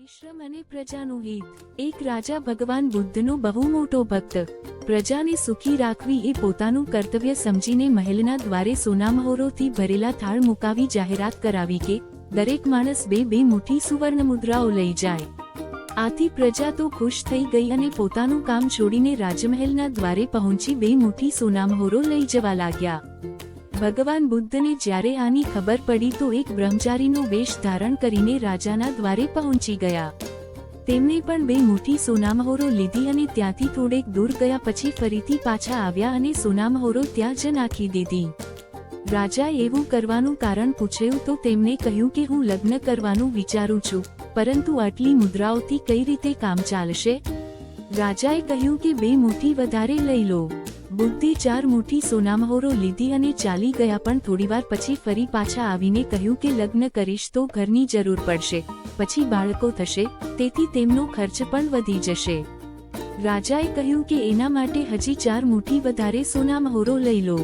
પરિશ્રમ અને પ્રજાનું હિત. એક રાજા ભગવાન બુદ્ધનો બહુ મોટો ભક્ત. પ્રજાને સુખી રાખવી એ પોતાનું કર્તવ્ય સમજીને મહેલના દ્વારે સોનામહોરોથી ભરેલા થાળ મુકાવી જાહેરાત કરાવી કે, દરેક માણસ બે બે મુઠ્ઠી સુવર્ણ મુદ્રાઓ લઈ જાય. આથી પ્રજા તો ખુશ થઈ ગઈ અને પોતાનું કામ છોડીને રાજમહેલના દ્વારે પહોંચી બે મુઠ્ઠી સોનામહોરો લઈ જવા લાગ્યા. ભગવાન બુદ્ધને જ્યારે આની ખબર પડી તો એક બ્રહ્મચારીનો વેશ ધારણ કરીને રાજાના દ્વારે પહોંચી ગયા. તેમને પણ બે મુઠ્ઠી સોનામહોરો લીધી અને ત્યાંથી થોડેક દૂર ગયા પછી ફરીથી પાછા આવ્યા અને સોનામહોરો ત્યાં જ નાખી દીધી. રાજાએ એવું કરવાનું કારણ પૂછ્યું તો તેમણે કહ્યું કે હું લગ્ન કરવાનું વિચારું છું, પરંતુ આટલી મુદ્રાઓથી કઈ રીતે કામ ચાલશે? રાજાએ કહ્યું કે બે મુઠ્ઠી વધારે લઈ લો. બુદ્ધિ ચાર મુઠ્ઠી સોનામહોરો લીધી અને ચાલી ગયા પણ થોડીવાર પછી ફરી પાછા આવીને કહ્યું કે લગ્ન કરીશ તો ઘરની જરૂર પડશે. પછી બાળકો થશે, તેથી તેમનો ખર્ચ પણ વધી જશે. રાજાએ કહ્યું કે એના માટે હજી ચાર મુઠ્ઠી વધારે સોનામહોરો લઈ લો.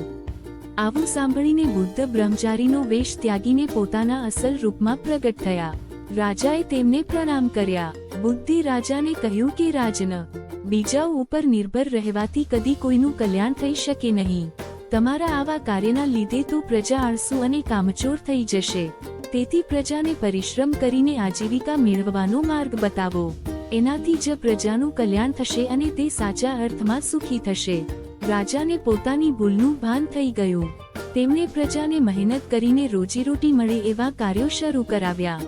આવું સાંભળીને બુદ્ધ બ્રહ્મચારીનો વેશ ત્યાગીને પોતાના અસલ રૂપમાં પ્રગટ થયા. રાજાએ તેમને પ્રણામ કર્યા. બુદ્ધિ રાજાને કહ્યું કે રાજન બીજાઓ ઉપર નિર્ભર રહેવાથી કદી કોઈનું કલ્યાણ થઈ શકે નહીં. તમારા આવા કાર્યના લીધે તો પ્રજા આળસુ અને કામચોર થઈ જશે. તેથી પ્રજાને પરિશ્રમ કરીને આજીવિકા મેળવવાનો માર્ગ બતાવો. એનાથી જ પ્રજાનું કલ્યાણ થશે અને તે સાચા અર્થમાં સુખી થશે. રાજાને પોતાની ભૂલનું ભાન થઈ ગયું. તેમણે પ્રજાને મહેનત કરીને રોજીરોટી મળે એવા કાર્યો શરૂ કરાવ્યા.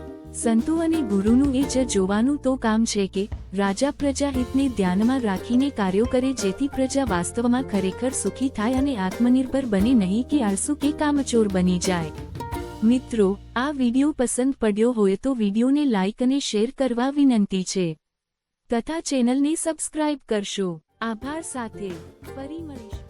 સંતો અને ગુરુનું એ જ જોવાનું તો કામ છે કે રાજા પ્રજા હિતને ધ્યાનમાં રાખીને કાર્યો કરે જેથી પ્રજા વાસ્તવમાં ખરેખર સુખી થાય અને આત્મનિર્ભર બને નહીં કે આળસુ કે કામચોર બની જાય. મિત્રો, આ વીડિયો પસંદ પડ્યો હોય તો વિડીયોને લાઇક અને શેર કરવા વિનંતી છે. તથા ચેનલને સબસ્ક્રાઇબ કરશો. આભાર સાથે. ફરી મળીશું.